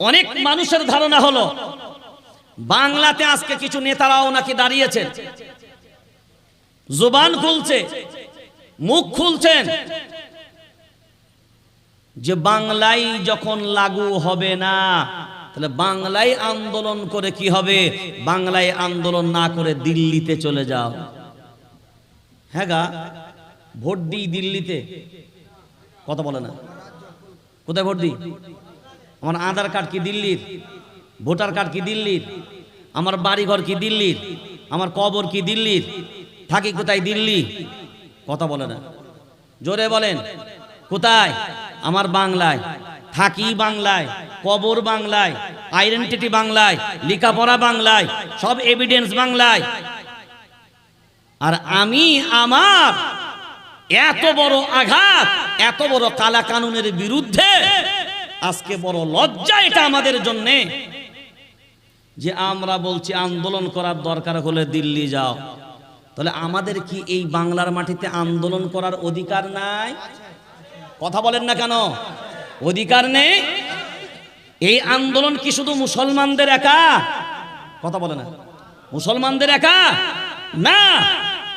অনেক মানুষের ধারণা হলো, বাংলাতে আজকে কিছু নেতারাও নাকি দাঁড়িয়েছেন। জুবান খুলছে, মুখ খুলছেন। যে বাংলায় যখন লাগু হবে না, তাহলে বাংলায় আন্দোলন করে কি হবে? বাংলায় আন্দোলন না করে দিল্লিতে চলে যাও। হ্যাঁ গা, ভোট দিই দিল্লিতে। কথা বলে না। কোথায় ভোট দিই? আমার আধার কার্ড কি দিল্লির? ভোটার কার্ড কি দিল্লির? আমার বাড়িঘর কি দিল্লির? আমার কবর কি দিল্লির? থাকি কোথায় দিল্লি? কথা বলে না। জোরে বলেন, কোথায়? আমার বাংলায়। থাকি বাংলায়, কবর বাংলায় আইডেন্টিটি বাংলায়, লেখাপড়া বাংলায়, সব এভিডেন্স বাংলায়। আর আমি, আমার এত বড় আঘাত, এত বড় কালা কানুনের বিরুদ্ধে আজকে বড় লজ্জা এটা আমাদের জন্যে যে আমরা বলছি আন্দোলন করার দরকার হলে দিল্লি যাও। তাহলে আমাদের কি এই বাংলার মাটিতে আন্দোলন করার অধিকার নাই? কথা বলেন না কেন? অধিকার নেই? এই আন্দোলন কি শুধু মুসলমানদের একা? কথা বলে না। মুসলমানদের একা? না।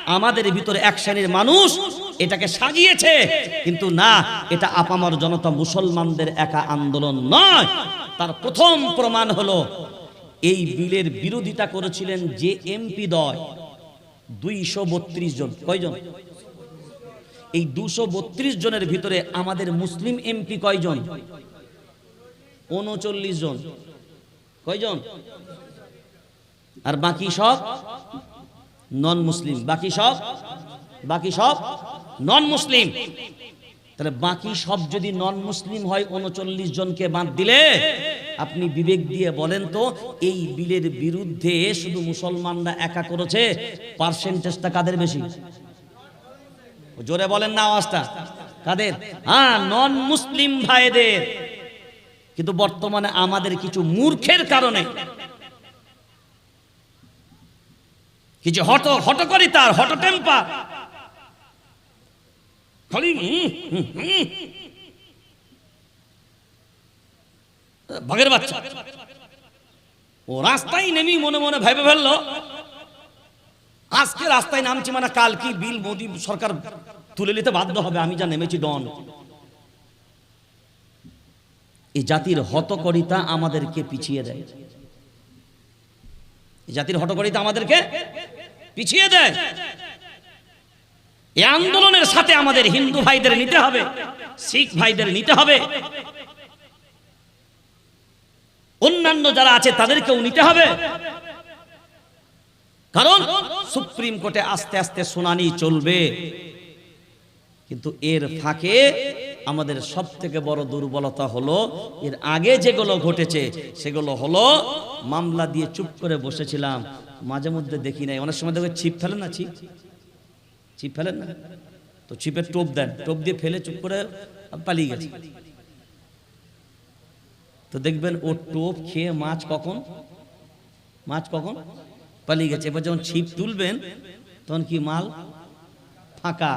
আমাদের ভিতরে এক শ্রেণির মানুষ এটাকে সাজিয়েছে। কিন্তু না, এটা আপামর জনতা মুসলমানদের একা আন্দোলন নয়। তার প্রথম প্রমাণ হলো, এই বিলের বিরোধিতা করেছিলেন যে এমপি দয় দুইশো বত্রিশ জন। কয়জন? এই দুশো বত্রিশ জনের ভিতরে আমাদের মুসলিম এমপি কয়জন? উনচল্লিশ জন। কয়জন? আর বাকি সব? নন মুসলিম বাকি সব? বাকি সব? নন মুসলিম তাহলে বাকি সব যদি নন মুসলিম হয়, উনচল্লিশ জনকে বাদ দিলে, আপনি বিবেক দিয়ে বলেন তো, এই বিলের বিরুদ্ধে শুধু মুসলমানরা একা করেছে পার্সেন্টেজটা কাদের বেশি? জোরে বলেন না আওয়াজটা। কাদের? হ্যাঁ নন মুসলিম ভাইদের। কিন্তু বর্তমানে আমাদের কিছু মূর্খের কারণে। কিছু হট হটকরিতার হট টেম্পার ভাগের বাচ্চা। ও রাস্তায় নেমেই মনে মনে ভেবে ফেলল, আজকে রাস্তায় নামছি মানে কাল কি বিল মোদী সরকার তুলে নিতে বাধ্য হবে, আমি যা নেমেছি ডন। এই জাতির হতকরিতা আমাদেরকে পিছিয়ে দেয়। জাতির হটকরিতা আমাদেরকে পিছিয়ে দেয়। এই আন্দোলনের সাথে আমাদের হিন্দু ভাইদের নিতে হবে, শিখ ভাইদের নিতে হবে। অন্যান্য যারা আছে তাদেরকেও নিতে হবে। কারণ সুপ্রিম কোর্টে আস্তে আস্তে শুনানি চলবে। কিন্তু এর ফাঁকে আমাদের সব থেকে বড় দুর্বলতা হলো, এর আগে যেগুলো ঘটেছে, সেগুলো হলো মামলা দিয়ে চুপ করে বসেছিলাম। মাঝে মধ্যে দেখি নাই। অনেক সময় দেখে ছিপ ফেলেন না ছিপ? ছিপ ফেলেন না? তো ছিপের টোপ দেন। টোপ দিয়ে ফেলে চুপ করে পালিয়ে গেছে। তো দেখবেন ও টোপ খেয়ে মাছ কখন? মাছ কখন? পালিয়ে গেছে। এবার যখন ছিপ তুলবেন, তখন কি মাল? ফাঁকা।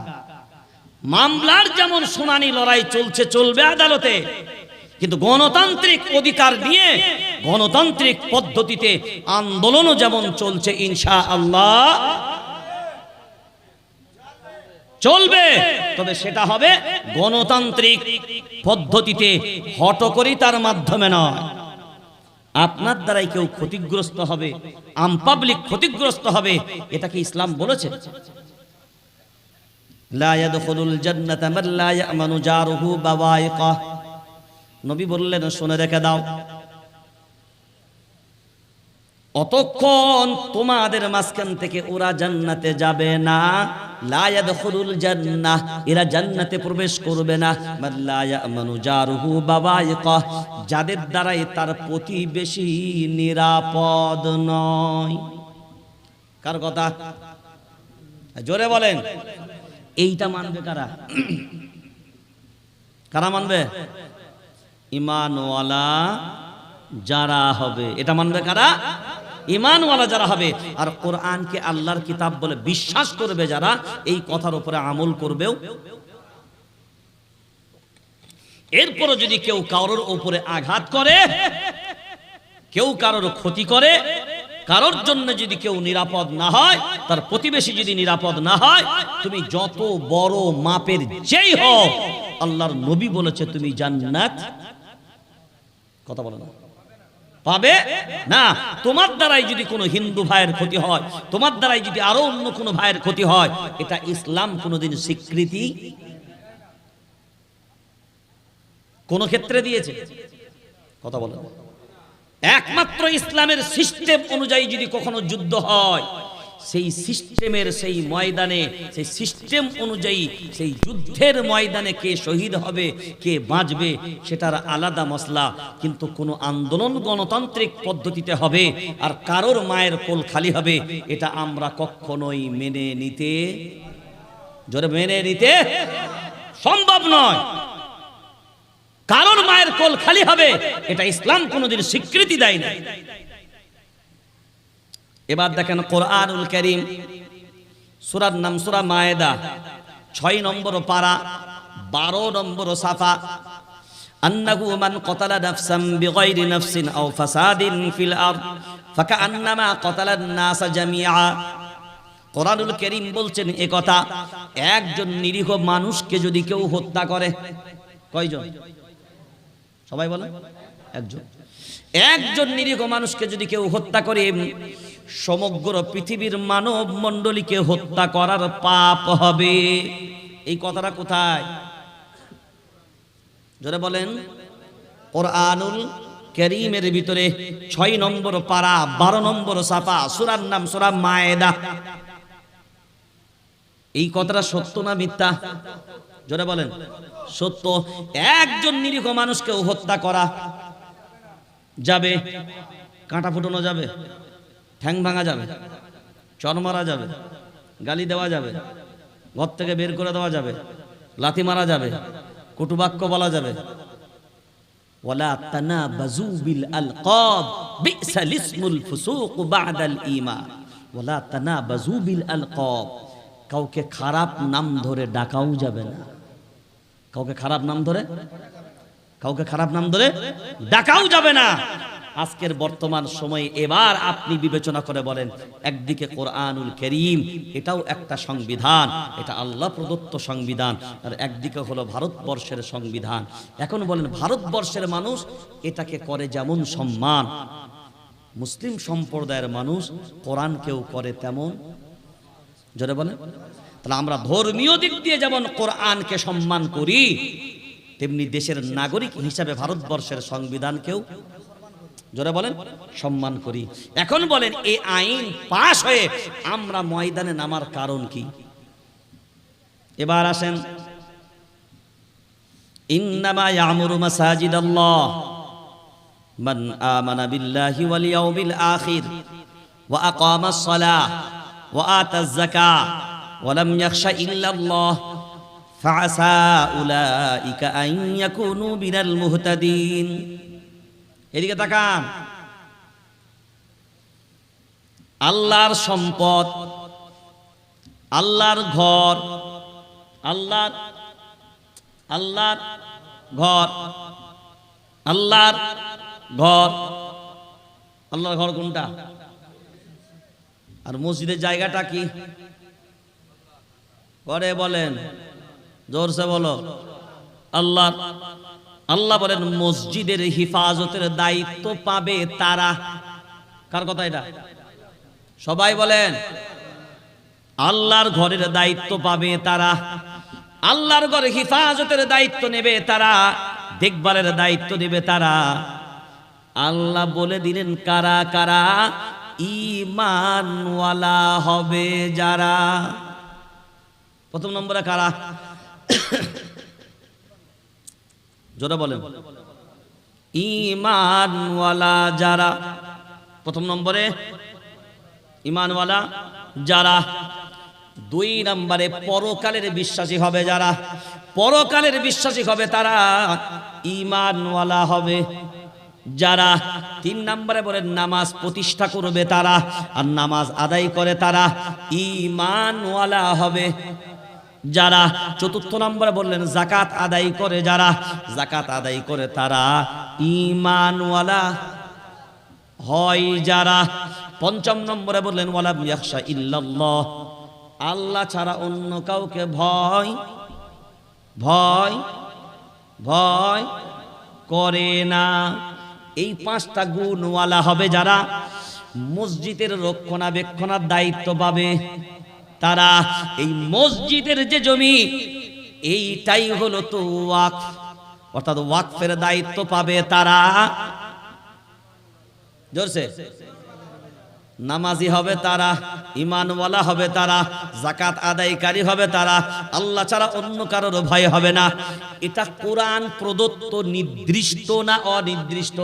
মামলার যেমন শুনানি লড়াই চলছে, চলবে আদালতে। কিন্তু গণতান্ত্রিক অধিকার নিয়ে, গণতান্ত্রিক পদ্ধতিতে আন্দোলনও যেমন চলছে ইনশা আল্লাহ চলবে। তবে সেটা হবে গণতান্ত্রিক পদ্ধতিতে হটকরিতার মাধ্যমে নয়। আপনার দ্বারাই কেউ ক্ষতিগ্রস্ত হবে, আম পাবলিক ক্ষতিগ্রস্ত হবে এটা কি ইসলাম বলেছে। নবী বললেন, শুনে রেখে দাও। অতক্ষণ তোমাদের মাঝখান থেকে ওরা জান্নাতে যাবে না। এরা প্রবেশ করবে না। যাদের দ্বারাই তার প্রতিবেশী নিরাপদ নয়। কার কথা? জোরে বলেন। এইটা মানবে কারা? কারা মানবে? ইমানওয়ালা যারা হবে। এটা মানবে কারা? ইমানওয়ালা যারা হবে, আর কোরআনকে আল্লাহর কিতাব বলে বিশ্বাস করবে যারা, এই কথার উপরে আমল করবেও। এরপরে যদি কেউ কারোর উপরে আঘাত করে, কেউ কারোর ক্ষতি করে, কারোর জন্য যদি কেউ নিরাপদ না হয়, তার প্রতিবেশী যদি নিরাপদ না হয়, তুমি যত বড় মাপের যেই হও, আল্লাহর নবী বলেছে তুমি জান্নাত। কথা বলো না পাবে? না, তোমার দ্বারাই যদি কোনো হিন্দু ভাইয়ের ক্ষতি হয়, তোমার দ্বারাই যদি আরও অন্য কোনো ভাইয়ের ক্ষতি হয়, এটা ইসলাম কোনোদিন স্বীকৃতি কোন ক্ষেত্রে দিয়েছে? কথা বলেন। একমাত্র ইসলামের সিস্টেম অনুযায়ী যদি কখনো যুদ্ধ হয় সেই সিস্টেমের সেই ময়দানে, সেই সিস্টেম অনুযায়ী সেই যুদ্ধের ময়দানে কে শহীদ হবে, কে বাঁচবে, সেটার আলাদা মশলা। কিন্তু কোনো আন্দোলন গণতান্ত্রিক পদ্ধতিতে হবে আর কারোর মায়ের কোল খালি হবে, এটা আমরা কখনোই মেনে নিতে, জোরে মেনে নিতে সম্ভব নয়। কারোর মায়ের কোল খালি হবে, এটা ইসলাম কোনোদিন স্বীকৃতি দেয় না এবার দেখেন কোরআনুল করিম সুরার নাম সুরা মায়েদা ছয় নম্বর পারা বারো নম্বর সাফা أنه من قتل نفسا بغير نفس أو فساد في الأرض فكأنما قتل الناس جميعا কোরআনুল করিম বলছেন এ কথা একজন নিরীহ মানুষকে যদি কেউ হত্যা করে কয়জন সবাই বলে একজন একজন নিরীহ মানুষকে যদি কেউ হত্যা করে সমগ্র পৃথিবীর মানব মণ্ডলীকে হত্যা করার পাপ হবে। এই কথাটা কোথায়? জোরে বলেন। ওর আনুল করিমের ভিতরে ছয় নম্বর পারা, বারো নম্বর সাফা, সুরার নাম সুরা মায়েদা। এই কথাটা সত্য না মিথ্যা? জোরে বলেন। সত্য। একজন নিরীহ মানুষকে হত্যা করা যাবে। কাঁটা ফুটানো যাবে। ঠ্যাং ভাঙা যাবে, চর মারা যাবে, গালি দেওয়া যাবে, ঘর থেকে বের করে দেওয়া যাবে, লাথি মারা যাবে, কটুবাক্য বলা যাবে। ওয়ালা তানাবাজু বিল আলকাব বিসাল ইসমুল ফুসুক বাদাল ঈমান। ওয়ালা তানাবাজু বিল আলকাব কাউকে খারাপ নাম ধরে ডাকাও যাবে না। কাউকে খারাপ নাম ধরে, কাউকে খারাপ নাম ধরে ডাকাও যাবে না। আজকের বর্তমান সময়ে এবার আপনি বিবেচনা করে বলেন, একদিকে কোরআনুল করিম, এটাও একটা সংবিধান, এটা আল্লাহ প্রদত্ত সংবিধান, আর একদিকে হলো ভারতবর্ষের সংবিধান। এখন বলেন, ভারতবর্ষের মানুষ এটাকে করে যেমন সম্মান, মুসলিম সম্প্রদায়ের মানুষ কোরআনকেও করে তেমন। জোরে বলেন, তাহলে আমরা ধর্মীয় দিক দিয়ে যেমন কোরআনকে সম্মান করি, তেমনি দেশের নাগরিক হিসাবে ভারতবর্ষের সংবিধানকেও যারা বলেন, সম্মান করি। এখন বলেন এই আইন পাশ হয়ে আমরা ময়দানে নামার কারণ কি? এবার আসেন। ইন্নামা ওয়া ওয়া মুহতাদিন। এদিকে তাকান। আল্লাহর সম্পদ, আল্লাহর ঘর, আল্লাহর আল্লাহর ঘর আল্লাহর ঘর। আল্লাহর ঘর কোনটা? আর মসজিদের জায়গাটা কি? করে বলেন, জোরসে বলো আল্লাহ আল্লাহ বলেন, মসজিদের হিফাজতের দায়িত্ব পাবে তারা। কার কথা এটা? সবাই বলেন, আল্লাহর ঘরের দায়িত্ব পাবে তারা। আল্লাহর ঘরে হিফাজতের দায়িত্ব নেবে তারা, দেখভালের দায়িত্ব নেবে তারা। আল্লাহ বলে দিলেন, কারা কারা? ইমানওয়ালা হবে যারা। প্রথম নম্বরে কারা? জোরে বলেন। ইমানওয়ালা যারা, প্রথম নম্বরে ইমানওয়ালা যারা, দুই নম্বরে পরকালের বিশ্বাসী হবে যারা, পরকালের বিশ্বাসী হবে তারা ইমানওয়ালা হবে যারা, তিন নম্বরে বলে নামাজ প্রতিষ্ঠা করবে তারা, আর নামাজ আদায় করে তারা ইমানওয়ালা হবে যারা চতুর্থ নম্বরে বললেন, জাকাত আদায় করে যারা। জাকাত আদায় করে তারা ইমানওয়ালা হয় যারা। পঞ্চম নম্বরে বললেন, ওয়ালাম ইল্লাল্লাহ। আল্লাহ ছাড়া অন্য কাউকে ভয় ভয় ভয় করে না। এই পাঁচটা গুণওয়ালা হবে যারা। মসজিদের রক্ষণাবেক্ষণার দায়িত্ব পাবে। তারা এই মসজিদের যে জমি, এইটাই হলো তো ওয়াক অর্থাৎ ওয়াকফের দায়িত্ব পাবে তারা। জোরছে নামাজি হবে তারা ইমানওয়ালা হবে তারা জাকাত আদায়কারী হবে তারা। আল্লাহ ছাড়া অন্য কারোর ভয় হবে না। এটা কোরআন প্রদত্ত নির্দিষ্ট না অনির্দিষ্ট?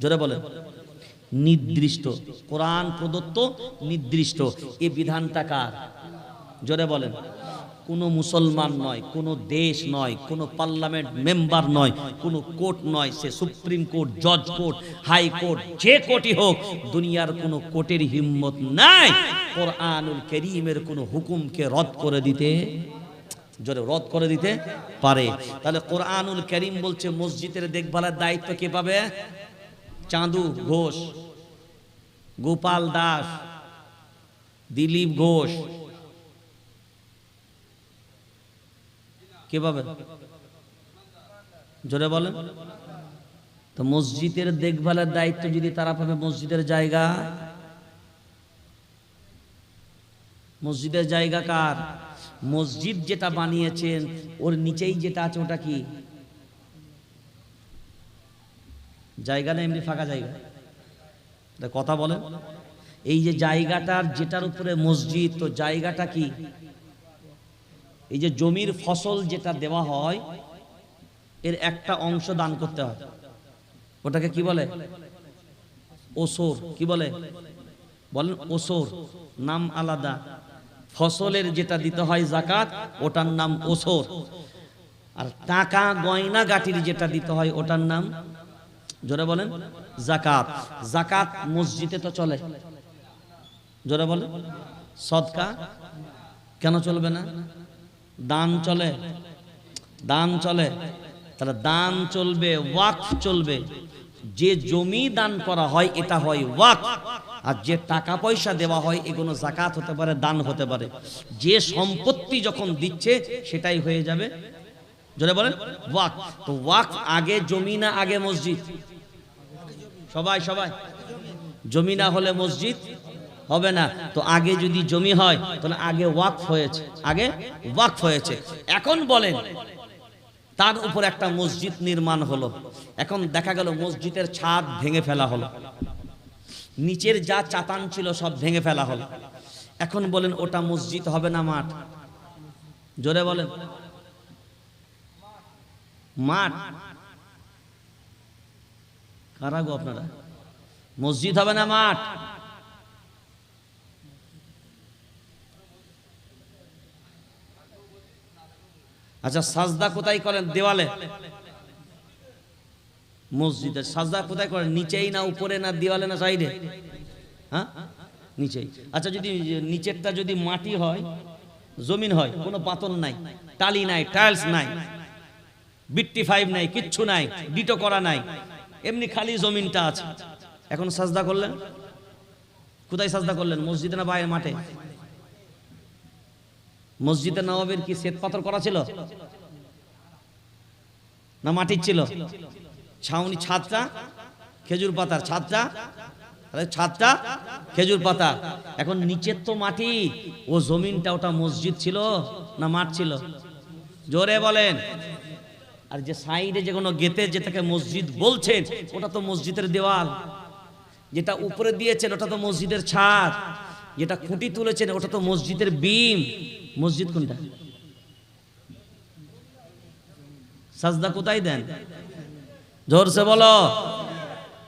জোরে বলেন। নির্দিষ্ট। কোরআন প্রদত্ত নির্দিষ্ট। এ বিধানটা কার? জোরে বলেন। কোনো মুসলমান নয়, কোনো দেশ নয়, কোনো পার্লামেন্ট মেম্বার নয়, কোনো কোর্ট নয়, সে সুপ্রিম কোর্ট, জজ কোর্ট, হাই কোর্ট, যে কোর্টই হোক, দুনিয়ার কোনো কোর্টের হিম্মত নাই। কোরআনুল করিমের কোনো হুকুমকে রদ করে দিতে, জোরে রদ করে দিতে পারে। তাহলে কোরআনুল করিম বলছে, মসজিদের দেখভালের দায়িত্ব কে পাবে? চাঁদু ঘোষ, গোপাল দাস, দিলীপ ঘোষ। কে পাবে জোরে বলেন। তো মসজিদের দেখভালের দায়িত্ব যদি তারা পাবে মসজিদের জায়গা? মসজিদের জায়গা কার? মসজিদ যেটা বানিয়েছেন, ওর নিচেই যেটা আছে ওটা কি? জায়গা না এমনি ফাঁকা জায়গা। কথা বলেন। এই যে জায়গাটার যেটার উপরে মসজিদ, তো জায়গাটা কি? এই যে জমির ফসল যেটা দেওয়া হয়, এর একটা অংশ দান করতে হয়। ওটাকে কি বলে? ওসর। কি বলে? বলেন ওসর। নাম আলাদা। ফসলের যেটা দিতে হয় জাকাত, ওটার নাম ওসর। আর টাকা গয়না গাটির যেটা দিতে হয়, ওটার নাম জোরে বলেন জাকাত জাকাত মসজিদে তো চলে। জোরে বলেন, সদকা কেন চলবে না? দান চলে। দান চলে। তাহলে দান চলবে, ওয়াকফ চলবে। যে জমি দান করা হয়, এটা হয় ওয়াকফ। আর যে টাকা পয়সা দেওয়া হয়, এগুলো জাকাত হতে পারে, দান হতে পারে। যে সম্পত্তি যখন দিচ্ছে, সেটাই হয়ে যাবে। জোরে বলেন ওয়াক তো ওয়াক আগে, জমি না আগে মসজিদ? সবাই সবাই। জমি না হলে মসজিদ হবে না। তো আগে যদি জমি হয়, তাহলে আগে ওয়াকফ হয়েছে। আগে ওয়াকফ হয়েছে। এখন বলেন, তার উপর একটা মসজিদ নির্মাণ হলো। এখন দেখা গেল মসজিদের ছাদ ভেঙে ফেলা হলো। নিচের যা চাতান ছিল সব ভেঙে ফেলা হলো। এখন বলেন, ওটা মসজিদ হবে না মাঠ? জোরে বলেন। মাঠ? কারা গো আপনারা? মসজিদ হবে না মাঠ? আচ্ছা সাজদা কোথায় করেন? দেওয়ালে। মসজিদে সাজদা কোথায় করেন? নিচেই না উপরে না দেওয়ালে না সাইডে? হ্যাঁ? নিচেই। আচ্ছা যদি নিচেরটা যদি মাটি হয়, জমিন হয়, কোনো পাতন নাই, টালি নাই, টাইলস নাই, বিট্টি ফাইভ নাই, কিচ্ছু নাই, ডিটো করা নাই এমনি খালি জমিনটা আছে। এখন সাজদা করলেন? কোথায় সাজদা করলেন? মসজিদে না বাইরে মাঠে? মসজিদে নবাবের কি শ্বেত পাথর করা ছিল? না মাটির ছিল? ছাউনি ছাদটা, খেজুর পাতার ছাদটা ছাদটা, খেজুর পাতা। এখন নিচের তো মাটি, ও জমিনটা ওটা মসজিদ ছিল না মাঠ ছিল? জোরে বলেন। আর যে সাইডে যে কোনো গেতে যেটাকে মসজিদ বলছেন, ওটা তো মসজিদের দেওয়াল। যেটা উপরে দিয়েছেন, ওটা তো মসজিদের ছাদ। যেটা খুঁটি তুলেছেন, ওটা তো মসজিদের বিম। মসজিদ কোনটা? সাজদা কোথায় দেন? জোরসে বলো।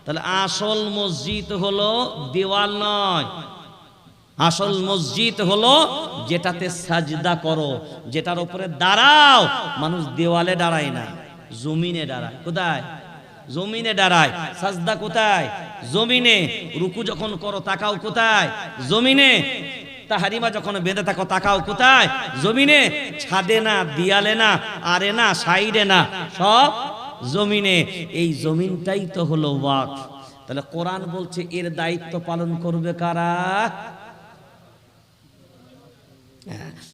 তাহলে আসল মসজিদ হলো দেওয়াল নয়। আসল মসজিদ হলো যেটাতে সাজদা করো, যেটার উপরে দাঁড়াও। মানুষ দেওয়ালে দাঁড়ায় না, জমিনে দাঁড়ায়। কোথায়? জমিনে দাঁড়ায়। সাজদা কোথায়? জমিনে। রুকু যখন করো, তাকাও কোথায়? জমিনে। তাহারিমা যখন বেঁধে থাকো, তাকাও কোথায়? জমিনে। ছাদে না, দিয়ালে না, আরে না, সাইডে না, সব জমিনে। এই জমিনটাই তো হলো ওয়াক। তাহলে কোরআন বলছে, এর দায়িত্ব পালন করবে কারা? Yeah.